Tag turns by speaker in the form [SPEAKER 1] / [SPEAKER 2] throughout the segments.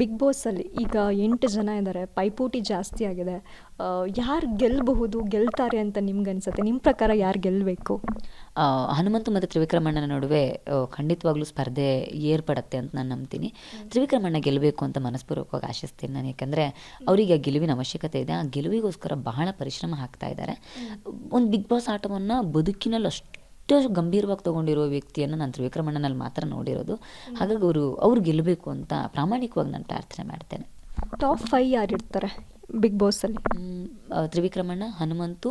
[SPEAKER 1] Big ಬಾಸಲ್ಲಿ ಈಗ ಎಂಟು ಜನ ಇದ್ದಾರೆ ಪೈಪೋಟಿ ಜಾಸ್ತಿ ಆಗಿದೆ. ಯಾರು ಗೆಲ್ಲಬಹುದು ಗೆಲ್ತಾರೆ ಅಂತ ನಿಮ್ಗೆ ಅನಿಸುತ್ತೆ? ನಿಮ್ಮ ಪ್ರಕಾರ ಯಾರು ಗೆಲ್ಲಬೇಕು
[SPEAKER 2] ಹನುಮಂತ ಮತ್ತು ತ್ರಿವಿಕ್ರಮಣ್ಣನ ನಡುವೆ ಖಂಡಿತವಾಗ್ಲೂ ಸ್ಪರ್ಧೆ ಏರ್ಪಡತ್ತೆ ಅಂತ ನಾನು ನಂಬ್ತೀನಿ. ತ್ರಿವಿಕ್ರಮಣ್ಣ ಗೆಲ್ಲಬೇಕು ಅಂತ ಮನಸ್ಪೂರ್ವಕವಾಗಿ ಆಶಿಸ್ತೀನಿ ನಾನು ಯಾಕಂದರೆ ಅವರಿಗೆ ಆ ಗೆಲುವಿನ ಅವಶ್ಯಕತೆ ಇದೆ. ಆ ಗೆಲುವಿಗೋಸ್ಕರ ಬಹಳ ಪರಿಶ್ರಮ ಹಾಕ್ತಾ ಇದ್ದಾರೆ. ಒಂದು ಬಿಗ್ ಬಾಸ್ ಆಟವನ್ನು ಬದುಕಿನಲ್ಲಿ ಅಷ್ಟು ಗಂಭೀರವಾಗಿ ತೊಗೊಂಡಿರುವ ವ್ಯಕ್ತಿಯನ್ನು ನಾನು ತ್ರಿವಿಕ್ರಮಣ್ಣನಲ್ಲಿ ಮಾತ್ರ ನೋಡಿರೋದು. ಹಾಗಾಗಿ ಅವರು ಅವ್ರು ಗೆಲ್ಲಬೇಕು ಅಂತ ಪ್ರಾಮಾಣಿಕವಾಗಿ ನಾನು ಪ್ರಾರ್ಥನೆ ಮಾಡ್ತೇನೆ.
[SPEAKER 1] ಟಾಪ್ ಫೈವ್ ಯಾರು ಇರ್ತಾರೆ ಬಿಗ್ ಬಾಸಲ್ಲಿ
[SPEAKER 2] ತ್ರಿವಿಕ್ರಮಣ್ಣ ಹನುಮಂತು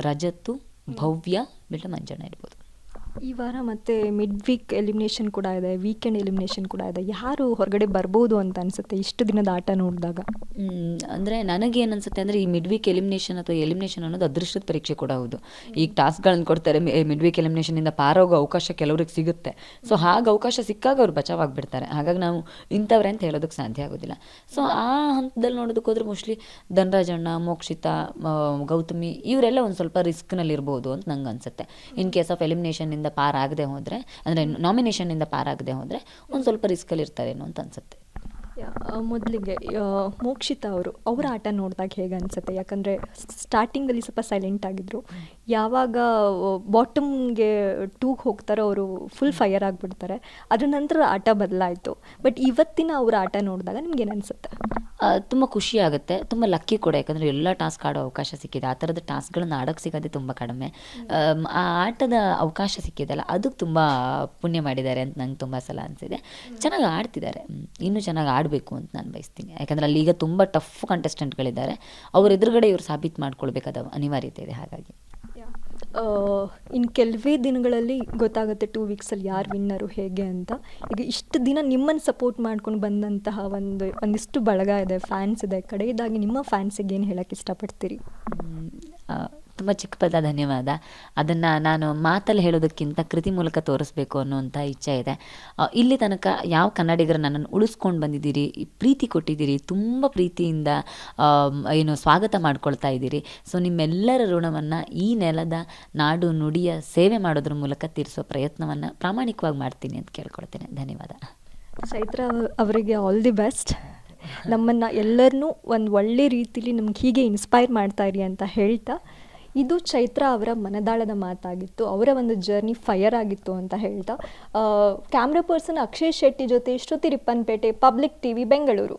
[SPEAKER 2] ರಜತ್ತು ಭವ್ಯ ಬಿಟ್ಟು ಮಂಜಣ್ಣ ಇರ್ಬೋದು.
[SPEAKER 1] ಈ ವಾರ ಮತ್ತೆ ಮಿಡ್ ವೀಕ್ ಎಲಿಮಿನೇಷನ್ ಕೂಡ ಇದೆ ವೀಕೆಂಡ್ ಎಲಿಮಿನೇಷನ್ ಕೂಡ ಇದೆ. ಯಾರು ಹೊರಗಡೆ ಬರ್ಬೋದು ಅಂತ ಅನ್ಸುತ್ತೆ ಇಷ್ಟು ದಿನದ ಆಟ ನೋಡಿದಾಗ?
[SPEAKER 2] ಅಂದ್ರೆ ನನಗೇನು ಏನನ್ಸುತ್ತೆ ಅಂದರೆ ಈ ಮಿಡ್ ವೀಕ್ ಎಲಿಮಿನೇಷನ್ ಅಥವಾ ಎಲಿಮಿನೇಷನ್ ಅನ್ನೋದು ಅದೃಷ್ಟದ ಪರೀಕ್ಷೆ ಕೂಡ ಹೌದು. ಈಗ ಟಾಸ್ಕ್ಗಳನ್ನು ಕೊಡ್ತಾರೆ ಮಿಡ್ ವೀಕ್ ಎಲಿಮಿನೇಷನಿಂದ ಪಾರೋಗೋ ಅವಕಾಶ ಕೆಲವ್ರಿಗೆ ಸಿಗುತ್ತೆ. ಸೊ ಹಾಗೆ ಅವಕಾಶ ಸಿಕ್ಕಾಗ ಅವ್ರು ಬಚಾವಾಗಿಬಿಡ್ತಾರೆ. ಹಾಗಾಗಿ ನಾವು ಇಂಥವ್ರೆ ಅಂತ ಹೇಳೋದಕ್ಕೆ ಸಾಧ್ಯ ಆಗೋದಿಲ್ಲ. ಸೊ ಆ ಹಂತದಲ್ಲಿ ನೋಡೋದಕ್ಕೆ ಹೋದ್ರೆ ಮೋಸ್ಟ್ಲಿ ಧನರಾಜಣ್ಣ ಮೋಕ್ಷಿತಾ ಗೌತಮಿ ಇವರೆಲ್ಲ ಒಂದು ಸ್ವಲ್ಪ ರಿಸ್ಕ್ನಲ್ಲಿ ಇರ್ಬೋದು ಅಂತ ನಂಗೆ ಅನ್ಸುತ್ತೆ ಇನ್ ಕೇಸ್ ಆಫ್ ಎಲಿಮಿನೇಷನ್ನಿಂದ ಪಾರ್ ಆಗದೆ ಹೋದರೆ ಅಂದರೆ ನಾಮಿನೇಷನ್ನಿಂದ ಪಾರ್ ಆಗದೆ ಹೋದರೆ ಒಂದು ಸ್ವಲ್ಪ ರಿಸ್ಕಲ್ಲಿ ಇರ್ತಾರೇನೋ ಅಂತ ಅನ್ಸುತ್ತೆ.
[SPEAKER 1] ಮೊದಲಿಗೆ ಮೋಕ್ಷಿತಾ ಅವರು ಅವರ ಆಟ ನೋಡಿದಾಗ ಹೇಗೆ ಅನಿಸುತ್ತೆ? ಯಾಕಂದರೆ ಸ್ಟಾರ್ಟಿಂಗಲ್ಲಿ ಸ್ವಲ್ಪ ಸೈಲೆಂಟ್ ಆಗಿದ್ರು. ಯಾವಾಗ ಬಾಟಮ್ಗೆ ಟೂಗೆ ಹೋಗ್ತಾರೋ ಅವರು ಫುಲ್ ಫೈಯರ್ ಆಗಿಬಿಡ್ತಾರೆ. ಅದ್ರ ನಂತರ ಆಟ ಬದಲಾಯಿತು. ಬಟ್ ಇವತ್ತಿನ ಅವರ ಆಟ ನೋಡಿದಾಗ ನಿಮ್ಗೆ ಏನು ಅನಿಸುತ್ತೆ?
[SPEAKER 2] ತುಂಬ ಖುಷಿ ಆಗುತ್ತೆ. ತುಂಬ ಲಕ್ಕಿ ಕೂಡ, ಯಾಕಂದರೆ ಎಲ್ಲ ಟಾಸ್ಕ್ ಆಡೋ ಅವಕಾಶ ಸಿಕ್ಕಿದೆ. ಆ ಥರದ ಟಾಸ್ಕ್ಗಳನ್ನ ಆಡೋಕ್ಕೆ ಸಿಗೋದೇ ತುಂಬ ಕಡಿಮೆ. ಆ ಆಟದ ಅವಕಾಶ ಸಿಕ್ಕಿದೆಲ್ಲ ಅದಕ್ಕೆ ತುಂಬ ಪುಣ್ಯ ಮಾಡಿದ್ದಾರೆ ಅಂತ ನಂಗೆ ತುಂಬ ಸಲ ಅನಿಸಿದೆ. ಚೆನ್ನಾಗಿ ಆಡ್ತಿದ್ದಾರೆ. ಇನ್ನೂ ಚೆನ್ನಾಗಿ ಆಡಬೇಕು ಅಂತ ನಾನು ಬಯಸ್ತೀನಿ. ಯಾಕಂದರೆ ಅಲ್ಲಿ ಈಗ ತುಂಬ ಟಫ್ ಕಂಟೆಸ್ಟೆಂಟ್ಗಳಿದ್ದಾರೆ ಅವ್ರ ಎದುರುಗಡೆ ಇವರು ಸಾಬೀತು ಮಾಡ್ಕೊಳ್ಬೇಕಾದ ಅನಿವಾರ್ಯತೆ ಇದೆ, ಹಾಗಾಗಿ.
[SPEAKER 1] ಇನ್ನು ಕೆಲವೇ ದಿನಗಳಲ್ಲಿ ಗೊತ್ತಾಗುತ್ತೆ ಟೂ ವೀಕ್ಸಲ್ಲಿ ಯಾರು ವಿನ್ನರು ಹೇಗೆ ಅಂತ. ಈಗ ಇಷ್ಟು ದಿನ ನಿಮ್ಮನ್ನು ಸಪೋರ್ಟ್ ಮಾಡ್ಕೊಂಡು ಬಂದಂತಹ ಒಂದು, ಒಂದಿಷ್ಟು ಬಳಗ ಇದೆ ಫ್ಯಾನ್ಸ್ ಇದೆ. ಕಡೆಯದಾಗಿ ನಿಮ್ಮ ಫ್ಯಾನ್ಸಿಗೆ ಏನು ಹೇಳಕ್ಕೆ ಇಷ್ಟಪಡ್ತೀರಿ?
[SPEAKER 2] ತುಂಬ ಚಿಕ್ಕಪದ, ಧನ್ಯವಾದ. ಅದನ್ನು ನಾನು ಮಾತಲ್ಲಿ ಹೇಳೋದಕ್ಕಿಂತ ಕೃತಿ ಮೂಲಕ ತೋರಿಸ್ಬೇಕು ಅನ್ನುವಂಥ ಇಚ್ಛೆ ಇದೆ. ಇಲ್ಲಿ ತನಕ ಯಾವ ಕನ್ನಡಿಗರು ನನ್ನನ್ನು ಉಳಿಸ್ಕೊಂಡು ಬಂದಿದ್ದೀರಿ, ಪ್ರೀತಿ ಕೊಟ್ಟಿದ್ದೀರಿ, ತುಂಬ ಪ್ರೀತಿಯಿಂದ ಏನು ಸ್ವಾಗತ ಮಾಡ್ಕೊಳ್ತಾ ಇದ್ದೀರಿ. ಸೊ, ನಿಮ್ಮೆಲ್ಲರ ಋಣವನ್ನು ಈ ನೆಲದ ನಾಡು ನುಡಿಯ ಸೇವೆ ಮಾಡೋದ್ರ ಮೂಲಕ ತೀರಿಸೋ ಪ್ರಯತ್ನವನ್ನು ಪ್ರಾಮಾಣಿಕವಾಗಿ ಮಾಡ್ತೀನಿ ಅಂತ ಕೇಳ್ಕೊಳ್ತೇನೆ. ಧನ್ಯವಾದ.
[SPEAKER 1] ಚೈತ್ರ ಅವ- ಅವರಿಗೆ ಆಲ್ ದಿ ಬೆಸ್ಟ್ ನಮ್ಮನ್ನು ಎಲ್ಲರನ್ನೂ ಒಂದು ಒಳ್ಳೆ ರೀತಿಲಿ ನಮ್ಗೆ ಹೀಗೆ ಇನ್ಸ್ಪೈರ್ ಮಾಡ್ತಾ ಇರಿ ಅಂತ ಹೇಳ್ತಾ ಇದು ಚೈತ್ರ ಅವರ ಮನದಾಳದ ಮಾತಾಗಿತ್ತು, ಅವರ ಒಂದು ಜರ್ನಿ ಫೈರ್ ಆಗಿತ್ತು ಅಂತ ಹೇಳ್ತಾ. ಕ್ಯಾಮ್ರಾ ಪರ್ಸನ್ ಅಕ್ಷಯ್ ಶೆಟ್ಟಿ ಜೊತೆ ಶ್ರುತಿ ರಿಪ್ಪನ್ಪೇಟೆ ಪಬ್ಲಿಕ್ ಟಿವಿ ಬೆಂಗಳೂರು